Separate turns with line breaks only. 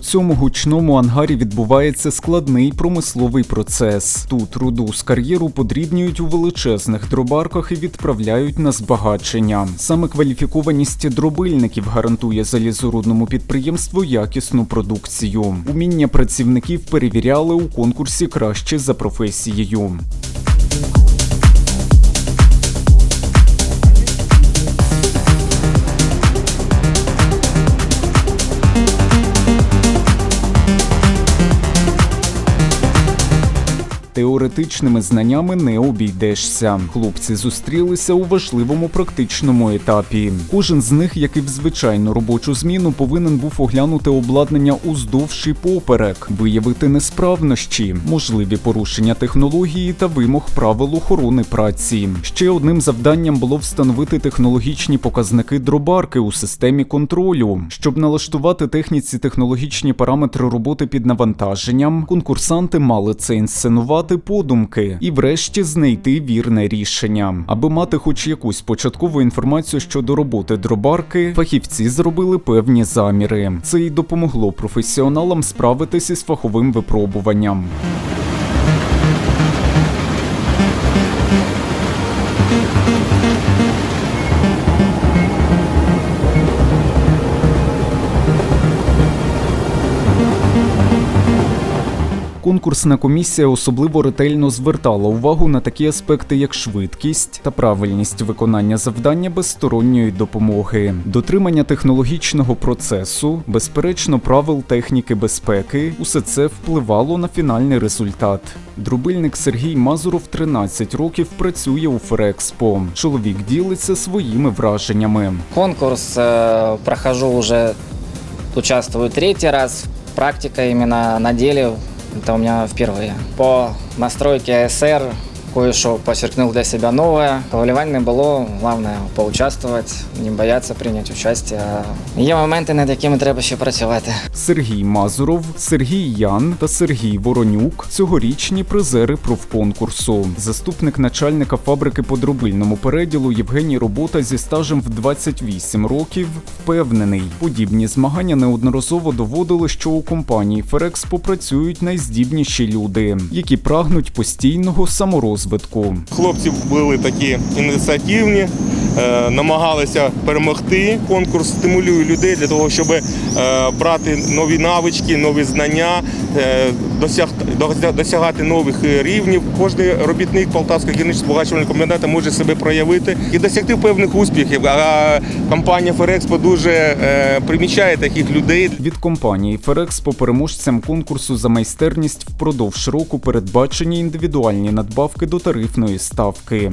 цьому гучному ангарі відбувається складний промисловий процес. Тут руду з кар'єру подрібнюють у величезних дробарках і відправляють на збагачення. Саме кваліфікованість дробильників гарантує залізорудному підприємству якісну продукцію. Уміння працівників перевіряли у конкурсі краще за професією. Теоретичними знаннями не обійдешся. Хлопці зустрілися у важливому практичному етапі. Кожен з них, як і в звичайну робочу зміну, повинен був оглянути обладнання уздовж і поперек, виявити несправності, можливі порушення технології та вимог правил охорони праці. Ще одним завданням було встановити технологічні показники дробарки у системі контролю, щоб налаштувати техніці технологічні параметри роботи під навантаженням. Конкурсанти мали це інсценувати подумки і, врешті, знайти вірне рішення. Аби мати хоч якусь початкову інформацію щодо роботи дробарки, фахівці зробили певні заміри. Це й допомогло професіоналам справитися з фаховим випробуванням. Конкурсна комісія особливо ретельно звертала увагу на такі аспекти, як швидкість та правильність виконання завдання без сторонньої допомоги, дотримання технологічного процесу, безперечно, правил техніки безпеки. Усе це впливало на фінальний результат. Друбильник Сергій Мазуров 13 років працює у Ферекспо. Чоловік ділиться своїми враженнями.
Конкурс э, прохожу уже, участвую третий раз. Практика именно на деле, это у меня впервые. По настройке АСР кое-что подчеркнул для себя новое. Хвилювання було, главное поучаствувати, не бояться прийняти участь. Є моменти, над якими треба ще працювати.
Сергій Мазуров, Сергій Ян та Сергій Воронюк цьогорічні призери профконкурсу. Заступник начальника фабрики по дробильному переділу Євгеній Робота зі стажем в 28 років впевнений, подібні змагання неодноразово доводили, що у компанії Ферекспо працюють найздібніші люди, які прагнуть постійного саморозвитку.
Хлопці були такі ініціативні, намагалися перемогти. Конкурс стимулює людей для того, щоб е, брати нові навички, нові знання, е, досяг, досяг- досягати нових е, рівнів. Кожний робітник Полтавського гірничо збагачувального комбіната може себе проявити і досягти певних успіхів. А компанія Ферекспо дуже е, примічає таких людей.
Від компанії Ферекспо переможцям конкурсу за майстерність впродовж року передбачені індивідуальні надбавки до тарифної ставки.